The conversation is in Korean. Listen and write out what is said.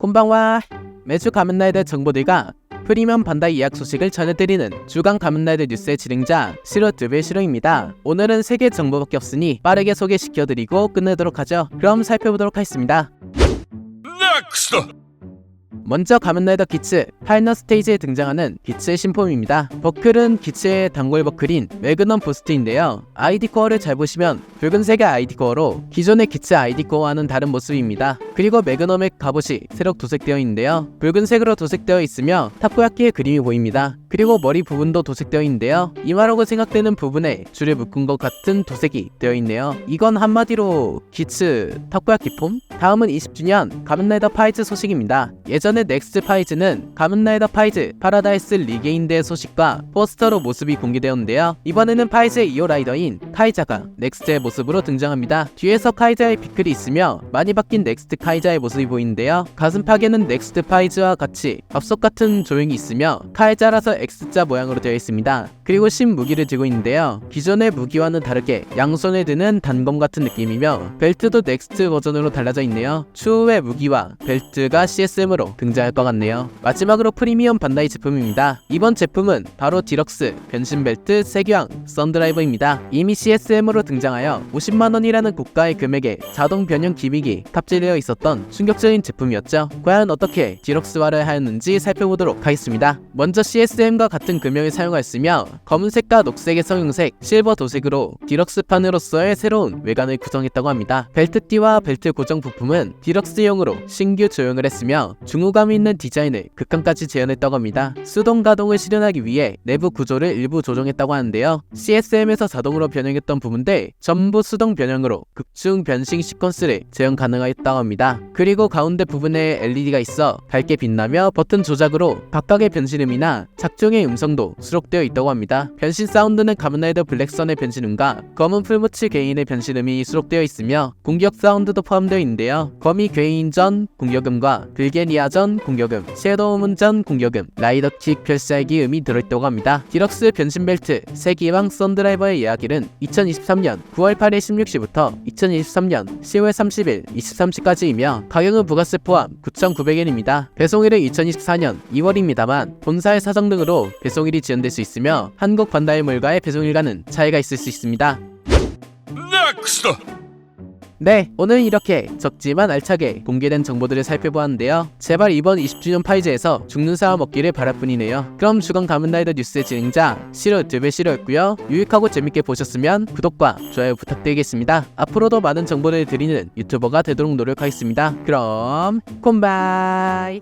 곤방와 매주 가면라이더 정보들과 프리미엄 반다이 예약 소식을 전해드리는 주간 가면라이더 뉴스의 진행자 시로드베 시로입니다. 오늘은 세 개 정보밖에 없으니 빠르게 소개시켜드리고 끝내도록 하죠. 그럼 살펴보도록 하겠습니다. Next! 먼저 가면라이더 기츠 파이널 스테이지에 등장하는 기츠의 신품입니다. 버클은 기츠의 단골 버클인 매그넘 부스트인데요. 아이디 코어를 잘 보시면 붉은색의 아이디 코어로 기존의 기츠 아이디 코어와는 다른 모습입니다. 그리고 매그넘의 갑옷이 새록 도색되어 있는데요. 붉은색으로 도색되어 있으며 타코야키의 그림이 보입니다. 그리고 머리 부분도 도색되어 있는데요. 이마라고 생각되는 부분에 줄을 묶은 것 같은 도색이 되어 있네요. 이건 한마디로 기츠 타코야키 폼? 다음은 20주년 가면라이더 파이즈 소식입니다. 예전에 넥스트 파이즈는 가면라이더 파이즈 파라다이스 리게인드의 소식과 포스터로 모습이 공개되었는데요. 이번에는 파이즈의 2호 라이더인 카이자가 넥스트의 모습으로 등장합니다. 뒤에서 카이자의 피클이 있으며 많이 바뀐 넥스트 카이자의 모습이 보이는데요. 가슴팍에는 넥스트 파이즈와 같이 앞속 같은 조형이 있으며 카이자라서 X자 모양으로 되어 있습니다. 그리고 신 무기를 들고 있는데요. 기존의 무기와는 다르게 양손에 드는 단검 같은 느낌이며 벨트도 넥스트 버전으로 달라져 있네요. 추후의 무기와 벨트가 CSM으로 등장 할 것 같네요. 마지막으로 프리미엄 반다이 제품입니다. 이번 제품은 바로 디럭스 변신 벨트 세교황 썬드라이버입니다. 이미 CSM으로 등장하여 50만원이라는 고가의 금액에 자동 변형 기믹이 탑재되어 있었던 충격적인 제품이었죠. 과연 어떻게 디럭스화를 하였는지 살펴보도록 하겠습니다. 먼저 CSM과 같은 금형을 사용하였으며 검은색과 녹색의 성형색, 실버 도색으로 디럭스판으로서의 새로운 외관을 구성했다고 합니다. 벨트띠와 벨트 고정 부품은 디럭스용으로 신규 조형을 했으며 중후 감 있는 디자인을 극한까지 재현했다고 합니다. 수동 가동을 실현하기 위해 내부 구조를 일부 조정했다고 하는데요. CSM에서 자동으로 변형했던 부분들 전부 수동 변형으로 극중 변신 시퀀스를 재현 가능하였다고 합니다. 그리고 가운데 부분에 LED가 있어 밝게 빛나며 버튼 조작으로 각각의 변신음이나 작중의 음성도 수록되어 있다고 합니다. 변신 사운드는 가면라이더 블랙선의 변신음과 검은 풀무치 개인의 변신음이 수록되어 있으며 공격 사운드도 포함되어 있는데요. 거미 괴인 전 공격음과 빌게니아 전 공격음, 섀도우 문 전 공격음, 라이더킥 별살기 음이 들어있다고 합니다. 디럭스 변신 벨트 세기왕 썬드라이버의 예약일은 2023년 9월 8일 16시부터 2023년 10월 30일 23시까지이며 가격은 부가세 포함 9,900엔입니다. 배송일은 2024년 2월입니다만 본사의 사정 등으로 배송일이 지연될 수 있으며 한국 반다이물과의 배송일과는 차이가 있을 수 있습니다. Next! 네, 오늘 이렇게 적지만 알차게 공개된 정보들을 살펴보았는데요. 제발 이번 20주년 파이즈에서 죽는 사람 없기를 바랄 뿐이네요. 그럼 주간 가문라이더 뉴스의 진행자 시로 드베 시로였고요. 유익하고 재밌게 보셨으면 구독과 좋아요 부탁드리겠습니다. 앞으로도 많은 정보를 드리는 유튜버가 되도록 노력하겠습니다. 그럼 콤바이